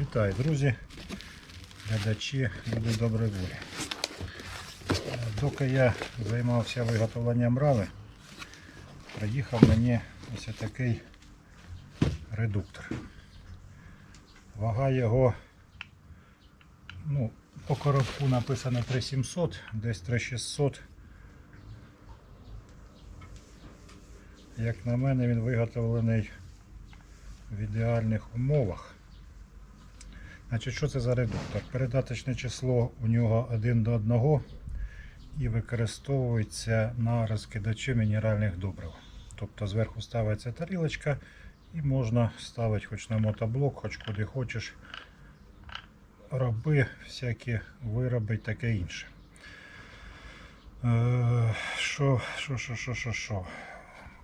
Вітаю, друзі, глядачі, люди доброї волі. Доки я займався виготовленням рами, приїхав мені ось такий редуктор. Вага його, ну, по коробку написано 3700, десь 3600. Як на мене, він виготовлений в ідеальних умовах. Значить, що це за редуктор? Передаточне число у нього 1 до 1 і використовується на розкидачі мінеральних добрив. Тобто зверху ставиться тарілочка і можна ставити хоч на мотоблок, хоч куди хочеш. Роби, всякі вироби і таке інше. Е, Що, що, що, що, що, що?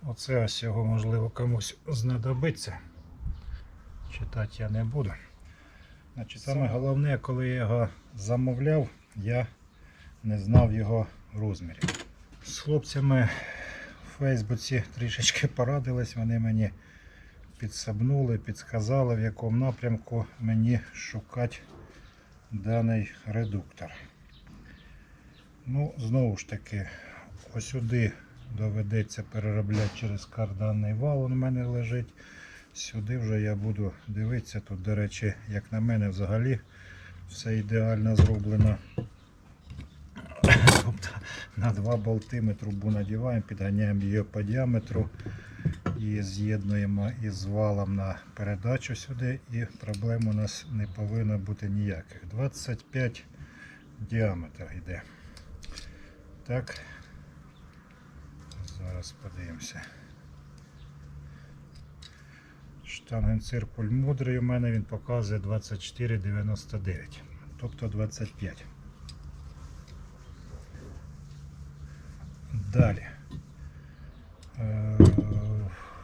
Оце ось його можливо комусь знадобиться. Читати я не буду. Значить, саме головне, коли я його замовляв, я не знав його розмірів. З хлопцями в Фейсбуці трішечки порадились, вони мені підсобнули, підсказали, в якому напрямку мені шукати даний редуктор. Ну, знову ж таки, ось сюди доведеться переробляти через карданний вал, він у мене лежить. Сюди вже я буду дивитися. Тут, до речі, як на мене, взагалі все ідеально зроблено. Тобто на два болти ми трубу надіваємо, підганяємо її по діаметру і з'єднуємо із валом на передачу сюди, і проблем у нас не повинно бути ніяких. 25 діаметр йде. Так, зараз подивимося. Штангенциркуль мудрий у мене він показує 24,99, тобто 25. Далі. Е,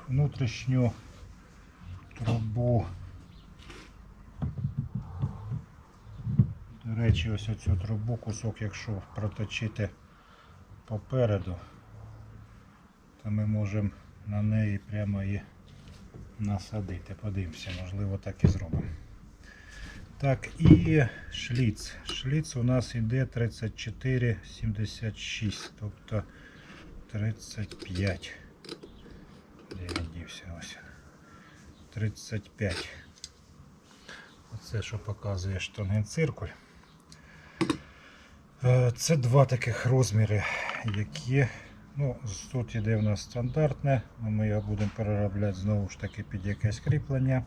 Внутрішню трубу. До речі, ось оцю трубу, кусок, якщо проточити попереду, то ми можемо на неї прямо і насадити. Подивимося, можливо так і зробимо. Так, і шліц. Шліц у нас йде 34,76, тобто 35. Де він дівся ось. 35. Оце що показує штангенциркуль. Е, Це два таких розміри, які Ну, Тут іде в нас стандартне, ми його будемо переробляти знову ж таки під якесь кріплення.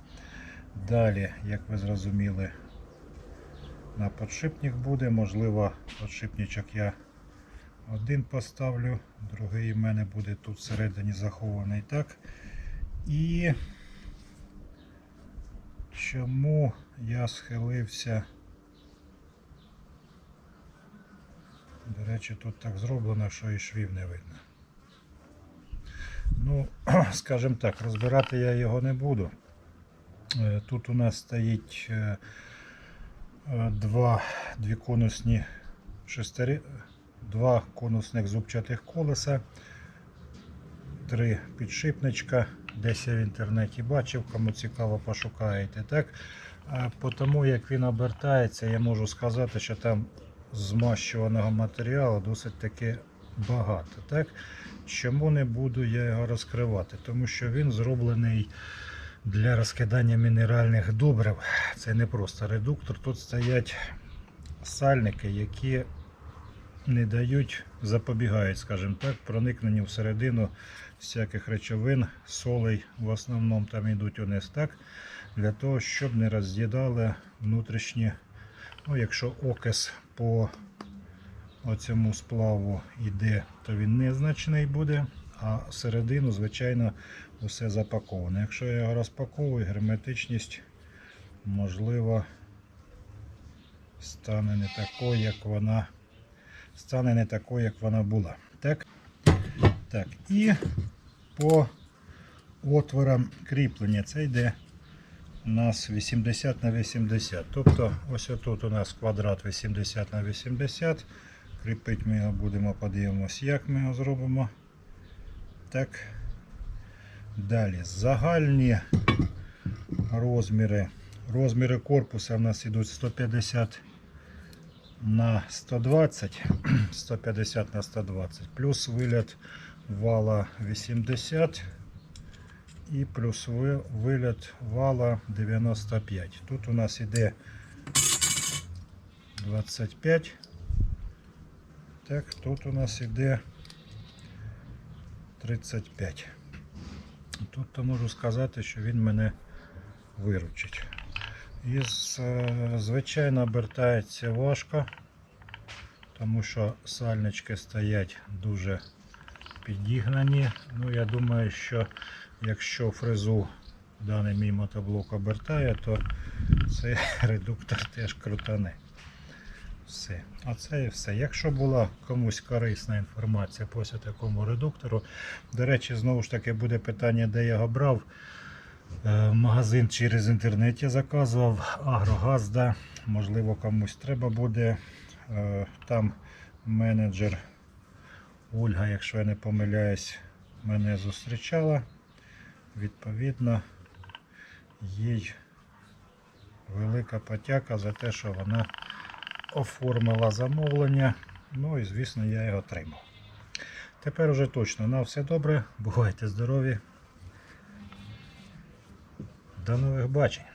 Далі, як ви зрозуміли, на подшипник буде, можливо, подшипничок я один поставлю, другий в мене буде тут всередині захований так. І чому я схилився? До речі, тут так зроблено, що і швів не видно. Ну, скажімо так, розбирати я його не буду. Е, Тут у нас стоїть е, е, два дві конусні два конусних зубчатих колеса, три підшипничка. Десь я в інтернеті бачив, кому цікаво, пошукаєте. Так? А по тому, як він обертається, я можу сказати, що там змащуваного матеріалу досить таки багато. Так? Чому не буду я його розкривати? Тому що він зроблений для розкидання мінеральних добрив. Це не просто редуктор. Тут стоять сальники, які не дають, запобігають, скажімо так, проникненню всередину всяких речовин, солей в основному там йдуть униз так, для того, щоб не роз'їдали внутрішні, ну, якщо окис по оцьому сплаву йде, то він незначний буде, а всередину, звичайно, усе запаковане. Якщо я його розпаковую, герметичність, можливо, стане не такою, як вона стане не такою, як вона була. Так? Так, і по отворам кріплення це йде у нас 80 на 80. Тобто ось тут у нас квадрат 80 на 80. Кріпити ми його будемо, подивимось, як ми його зробимо. Так. Далі загальні розміри Розміри корпуса в нас ідуть 150 на 120, 150 на 120, плюс виліт вала 80 і плюс ви- виліт вала 95. Тут у нас іде 25. Так, тут у нас іде 35. Тут то можу сказати, що він мене виручить. Е, звичайно, обертається важко, тому що сальнички стоять дуже підігнані. Ну, я думаю, що якщо фрезу даний мій мотоблок обертає, то цей редуктор теж крутане. Все. А це і все. Якщо була комусь корисна інформація по такому редуктору, до речі, знову ж таки буде питання, де я його брав. Е, Магазин через інтернет я заказував, Агрогазда. Можливо, комусь треба буде. Е, Там менеджер Ольга, якщо я не помиляюсь, мене зустрічала. Відповідно, їй велика подяка за те, що вона оформила замовлення. Ну і звісно, я його отримав. Тепер уже точно на все добре. Бувайте здорові. До нових бачень.